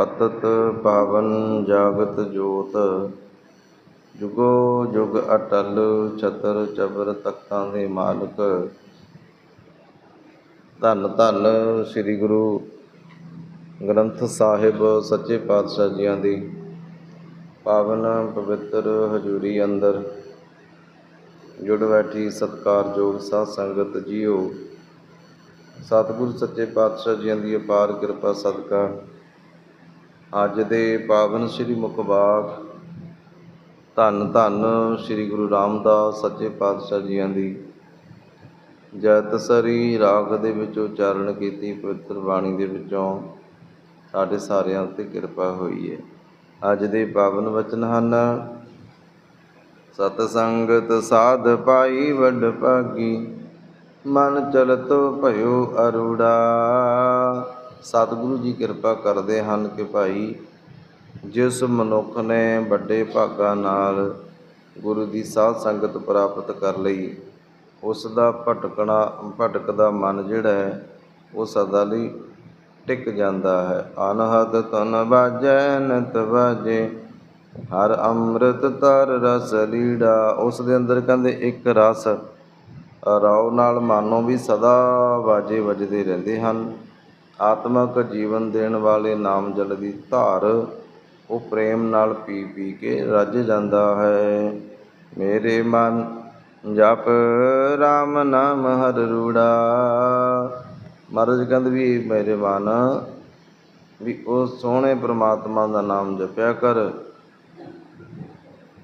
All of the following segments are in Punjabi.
ਪਤਤ ਪਾਵਨ ਜਾਗਤ ਜੋਤ, ਜੁਗੋ ਜੁਗ ਅਟਲ ਛਤਰ ਚਬਰ ਤਖਤਾਂ ਦੇ ਮਾਲਕ। ਧੰਨ ਧੰਨ ਸ੍ਰੀ ਗੁਰੂ ਗ੍ਰੰਥ ਸਾਹਿਬ ਸੱਚੇ ਪਾਤਸ਼ਾਹ ਜੀਆਂ ਦੀ। ਪਾਵਨ ਪਵਿੱਤਰ ਹਜ਼ੂਰੀ ਅੰਦਰ ਜੁੜ ਬੈਠੀ ਸਤਿਕਾਰਯੋਗ ਸਾਧ ਸੰਗਤ ਜੀਓ। ਸਤਿਗੁਰ ਸੱਚੇ ਪਾਤਸ਼ਾਹ ਜੀਆਂ ਦੀ ਅਪਾਰ ਕਿਰਪਾ ਸਦਕਾ ਅੱਜ ਦੇ ਪਾਵਨ ਸ੍ਰੀ ਮੁਖਬਾਗ ਧੰਨ ਧੰਨ ਸ੍ਰੀ ਗੁਰੂ ਰਾਮਦਾਸ ਸੱਚੇ ਪਾਤਸ਼ਾਹ ਜੀਆਂ ਦੀ। ਜੈਤ ਸਰੀ ਰਾਗ ਦੇ ਵਿੱਚ ਉਚਾਰਨ ਕੀਤੀ, ਪਵਿੱਤਰ ਬਾਣੀ ਦੇ ਵਿੱਚੋਂ ਸਾਡੇ ਸਾਰਿਆਂ ਉੱਤੇ ਕਿਰਪਾ ਹੋਈ ਹੈ। ਅੱਜ ਦੇ ਪਾਵਨ ਵਚਨ ਹਨ ਸਤ ਸੰਗਤ ਸਾਧ ਪਾਈ ਵੱਡ ਭਾਗੀ, ਮਨ ਚਲਤੋ ਭਇਓ ਅਰੂੜਾ। ਸਤਿਗੁਰੂ ਜੀ ਕਿਰਪਾ ਕਰਦੇ ਹਨ ਕਿ ਭਾਈ ਜਿਸ ਮਨੁੱਖ ਨੇ ਵੱਡੇ ਭਾਗਾਂ ਨਾਲ ਗੁਰੂ ਦੀ ਸਾਧ ਸੰਗਤ ਪ੍ਰਾਪਤ ਕਰ ਲਈ, ਉਸ ਦਾ ਭਟਕਣਾ, ਭਟਕਦਾ ਮਨ ਜਿਹੜਾ ਹੈ, ਉਹ ਸਦਾ ਲਈ ਟਿਕ ਜਾਂਦਾ ਹੈ। ਅਨਹਦ ਤਨ ਬਾਜੈ ਨਤ ਬਾਜੇ ਹਰ ਅੰਮ੍ਰਿਤ ਤਰ ਰਸ ਲੀੜਾ। ਉਸ ਦੇ ਅੰਦਰ ਕਹਿੰਦੇ ਇੱਕ ਰਸ ਰਾਉ ਨਾਲ ਮਾਨੋ ਵੀ ਸਦਾ ਵਾਜੇ ਵੱਜਦੇ ਰਹਿੰਦੇ ਹਨ। ਆਤਮਕ ਜੀਵਨ ਦੇਣ ਵਾਲੇ ਨਾਮ ਜਲ ਦੀ ਧਾਰ, ਉਹ ਪ੍ਰੇਮ ਨਾਲ ਪੀ ਪੀ ਕੇ ਰੱਜ ਜਾਂਦਾ ਹੈ। ਮੇਰੇ ਮਨ ਜਪ RAM ਨਾਮ ਹਰ ਰੂੜਾ। ਮਹਾਰਾਜ ਕਹਿੰਦੇ ਵੀ ਮੇਰੇ ਮਨ ਵੀ ਉਹ ਸੋਹਣੇ ਪ੍ਰਮਾਤਮਾ ਦਾ ਨਾਮ ਜਪਿਆ ਕਰ।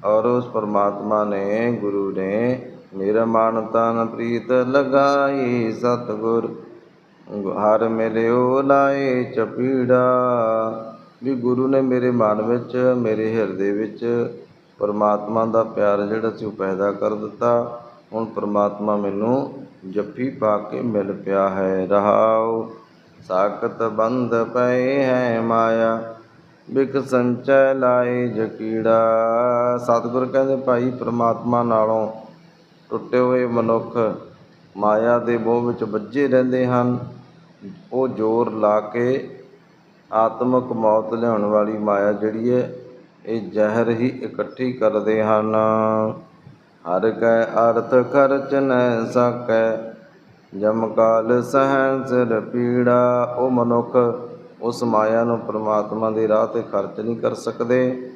ਔਰ ਉਸ ਪਰਮਾਤਮਾ ਨੇ, ਗੁਰੂ ਨੇ, ਮੇਰਾ ਮਨ ਤਨ ਪ੍ਰੀਤ ਲਗਾਈ ਸਤਗੁਰ। ਹਰ ਮਿਲਿਓ ਲਾਏ ਚਪੀੜਾ। ਵੀ ਗੁਰੂ ਨੇ ਮੇਰੇ ਮਨ ਵਿੱਚ, ਮੇਰੇ ਹਿਰਦੇ ਵਿੱਚ ਪਰਮਾਤਮਾ ਦਾ ਪਿਆਰ ਜਿਹੜਾ ਸੀ ਉਹ ਪੈਦਾ ਕਰ ਦਿੱਤਾ। ਹੁਣ ਪਰਮਾਤਮਾ ਮੈਨੂੰ ਜੱਫੀ ਪਾ ਕੇ ਮਿਲ ਪਿਆ ਹੈ, ਰਹਾਉ। ਸਾਖਤ ਬੰਦ ਪਏ ਹੈ ਮਾਇਆ ਬਿਕ ਸੰਚੈ ਲਾਏ ਜਕੀੜਾ ਸਤਿਗੁਰ ਕਹਿੰਦੇ, ਭਾਈ ਪਰਮਾਤਮਾ ਨਾਲੋਂ ਟੁੱਟੇ ਹੋਏ ਮਨੁੱਖ ਮਾਇਆ ਦੇ ਮੋਹ ਵਿੱਚ ਵੱਜੇ ਰਹਿੰਦੇ ਹਨ। ਉਹ ਜ਼ੋਰ ਲਾ ਕੇ ਆਤਮਕ ਮੌਤ ਲਿਆਉਣ ਵਾਲੀ ਮਾਇਆ ਜਿਹੜੀ ਹੈ ਇਹ ਜ਼ਹਿਰ ਹੀ ਇਕੱਠੀ ਕਰਦੇ ਹਨ। ਹਰ ਕੈ ਅਰਥ ਖਰਚ ਨੈ ਸਕੈ, ਜਮ ਕਾਲ ਸਹਿ ਸਿਰ ਪੀੜਾ। ਉਹ ਮਨੁੱਖ ਉਸ ਮਾਇਆ ਨੂੰ ਪ੍ਰਮਾਤਮਾ ਦੇ ਰਾਹ ਤੇ ਖਰਚ ਨਹੀਂ ਕਰ ਸਕਦੇ।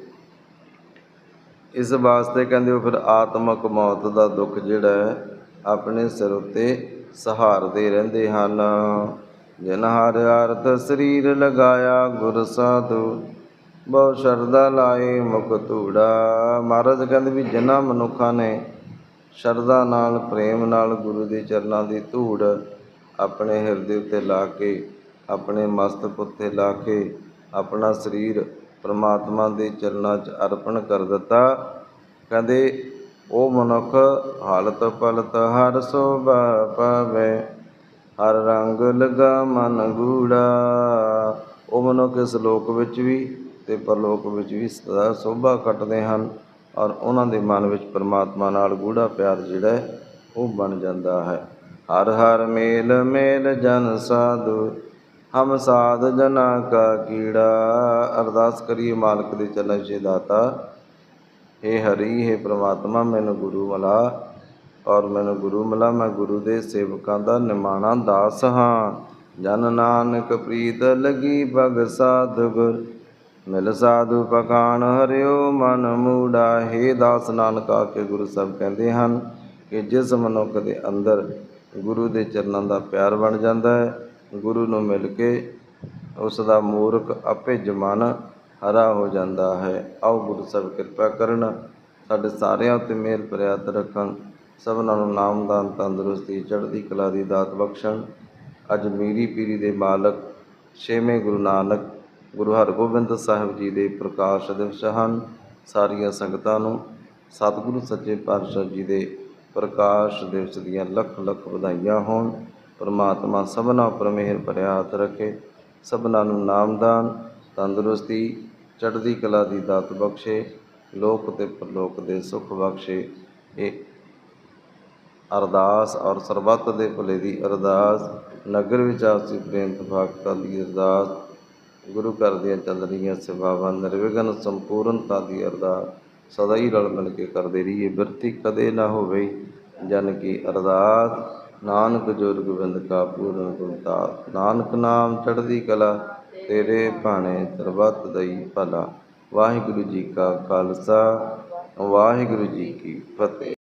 ਇਸ ਵਾਸਤੇ ਕਹਿੰਦੇ ਉਹ ਫਿਰ ਆਤਮਕ ਮੌਤ ਦਾ ਦੁੱਖ ਜਿਹੜਾ ਹੈ, ਆਪਣੇ ਸਿਰ ਉੱਤੇ ਸਹਾਰਦੇ ਰਹਿੰਦੇ ਹਨ। ਜਿਨ ਹਰ ਅਰਥ ਸਰੀਰ ਲਗਾਇਆ ਗੁਰ ਸਾਧੂ, ਬਹੁ ਸ਼ਰਧਾ ਲਾਏ ਮੁਖ ਧੂੜਾ। ਮਹਾਰਾਜ ਕਹਿੰਦੇ ਵੀ ਜਿਨ੍ਹਾਂ ਮਨੁੱਖਾਂ ਨੇ ਸ਼ਰਧਾ ਨਾਲ, ਪ੍ਰੇਮ ਨਾਲ ਗੁਰੂ ਦੇ ਚਰਨਾਂ ਦੀ ਧੂੜ ਆਪਣੇ ਹਿਰਦੇ ਉੱਤੇ ਲਾ ਕੇ, ਆਪਣੇ ਮਸਤਕ ਉੱਤੇ ਲਾ ਕੇ, ਆਪਣਾ ਸਰੀਰ ਪ੍ਰਮਾਤਮਾ ਦੇ ਚਰਨਾਂ 'ਚ ਅਰਪਣ ਕਰ ਦਿੱਤਾ। ਕਹਿੰਦੇ, ਉਹ ਮਨੁੱਖ ਹਾਲਤ ਪਲਤ ਹਰ ਸੋਭਾ ਪਾਵੇ ਹਰ ਰੰਗ ਲਗਾ ਮਨ ਗੂੜਾ। ਉਹ ਮਨੁੱਖ ਇਸ ਲੋਕ ਵਿੱਚ ਵੀ ਤੇ ਪਰਲੋਕ ਵਿੱਚ ਵੀ ਸਦਾ ਸੋਭਾ ਕੱਟਦੇ ਹਨ ਔਰ ਉਹਨਾਂ ਦੇ ਮਨ ਵਿੱਚ ਪਰਮਾਤਮਾ ਨਾਲ ਗੂੜਾ ਪਿਆਰ ਜਿਹੜਾ ਉਹ ਬਣ ਜਾਂਦਾ ਹੈ। ਹਰ ਹਰ ਮੇਲ ਮੇਲ ਜਨ ਸਾਧੂ, ਹਮ ਸਾਧ ਜਨਾ ਕਾ ਕੀੜਾ। ਅਰਦਾਸ ਕਰੀਏ ਮਾਲਕ ਦੇ ਚਰਨ ਵਿੱਚ ਦਾਤਾ हे ਹਰੀ हे ਪ੍ਰਮਾਤਮਾ, ਮੈਨੂੰ ਗੁਰੂ ਮਲਾ। ਔਰ ਮੈਨੂੰ ਗੁਰੂ ਮਿਲਾ, ਮੈਂ ਗੁਰੂ ਦੇ ਸੇਵਕਾਂ ਦਾ ਨਿਮਾਣਾ ਦਾਸ ਹਾਂ। ਜਨ ਨਾਨਕ ਪ੍ਰੀਤ ਲਗੀ ਭਗ ਸਾਧ ਗੁਰ, ਮਿਲ ਸਾਧੂ ਪਕਾਣ ਹਰਿਓ ਮਨ ਮੂੜਾ। हे ਦਾਸ ਨਾਨਕ, ਆ ਕੇ ਗੁਰੂ ਸਾਹਿਬ ਕਹਿੰਦੇ ਹਨ ਕਿ ਜਿਸ ਮਨੁੱਖ ਦੇ ਅੰਦਰ ਗੁਰੂ ਦੇ ਚਰਨਾਂ ਦਾ ਪਿਆਰ ਬਣ ਜਾਂਦਾ ਹੈ, ਗੁਰੂ ਨੂੰ ਮਿਲ ਕੇ ਉਸ ਦਾ ਮੂਰਖ ਆਪੇ ਜਮਨ ਹਰਾ ਹੋ ਜਾਂਦਾ ਹੈ। ਆਓ ਗੁਰੂ ਸਾਹਿਬ ਕਿਰਪਾ ਕਰਨ, ਸਾਡੇ ਸਾਰਿਆਂ ਉੱਤੇ ਮਿਹਰ ਪ੍ਰਿਆਤ ਰੱਖਣ। ਸਭਨਾਂ ਨੂੰ ਨਾਮਦਾਨ ਤੰਦਰੁਸਤੀ, ਚੜ੍ਹਦੀ ਕਲਾ ਦੀ ਦਾਤ ਬਖਸ਼ਣ। ਅੱਜ ਮੀਰੀ ਪੀਰੀ ਦੇ ਮਾਲਕ, ਛੇਵੇਂ ਗੁਰੂ ਨਾਨਕ, ਗੁਰੂ ਹਰਗੋਬਿੰਦ ਸਾਹਿਬ ਜੀ ਦੇ ਪ੍ਰਕਾਸ਼ ਦਿਵਸ ਹਨ। ਸਾਰੀਆਂ ਸੰਗਤਾਂ ਨੂੰ ਸਤਿਗੁਰੂ ਸੱਚੇ ਪਾਤਸ਼ਾਹ ਜੀ ਦੇ ਪ੍ਰਕਾਸ਼ ਦਿਵਸ ਦੀਆਂ ਲੱਖ ਲੱਖ ਵਧਾਈਆਂ ਹੋਣ। ਪਰਮਾਤਮਾ ਸਭਨਾਂ ਉੱਪਰ ਮਿਹਰ ਭਰਿਆ ਹੱਥ ਰੱਖੇ। ਸਭਨਾਂ ਨੂੰ ਨਾਮਦਾਨ ਤੰਦਰੁਸਤੀ, ਚੜ੍ਹਦੀ ਕਲਾ ਦੀ ਦਾਤ ਬਖਸ਼ੇ। ਲੋਕ ਤੇ ਪਰਲੋਕ ਦੇ ਸੁਖ ਬਖਸ਼ੇ। ਇਹ ਅਰਦਾਸ ਔਰ ਸਰਬੱਤ ਦੇ ਭਲੇ ਦੀ ਅਰਦਾਸ। ਨਗਰ ਵਿੱਚ ਆਪਸੀ ਪ੍ਰੇਮ ਭਗਤਾਂ ਦੀ ਅਰਦਾਸ। ਗੁਰੂ ਘਰ ਦੀਆਂ ਚੱਲ ਰਹੀਆਂ ਸੇਵਾਵਾਂ, ਨਿਰਵਿਘਨ ਸੰਪੂਰਨਤਾ ਦੀ ਅਰਦਾਸ। ਸਦਾ ਹੀ ਰਲ ਮਿਲ ਕੇ ਕਰਦੇ ਰਹੀਏ, ਬਿਰਤੀ ਕਦੇ ਨਾ ਹੋਵੇ ਜਨ ਕੀ ਅਰਦਾਸ। ਨਾਨਕ ਜੋਰ ਗੋਬਿੰਦ ਕਾ ਪੂਰਨ ਗੁਰਦਾਸ ਨਾਨਕ ਨਾਮ ਚੜ੍ਹਦੀ ਕਲਾ, ਤੇਰੇ ਭਾਣੇ ਸਰਬੱਤ ਦਈ ਭਲਾ। ਵਾਹਿਗੁਰੂ ਜੀ ਕਾ ਖਾਲਸਾ, ਵਾਹਿਗੁਰੂ ਜੀ ਕੀ ਫਤਿਹ।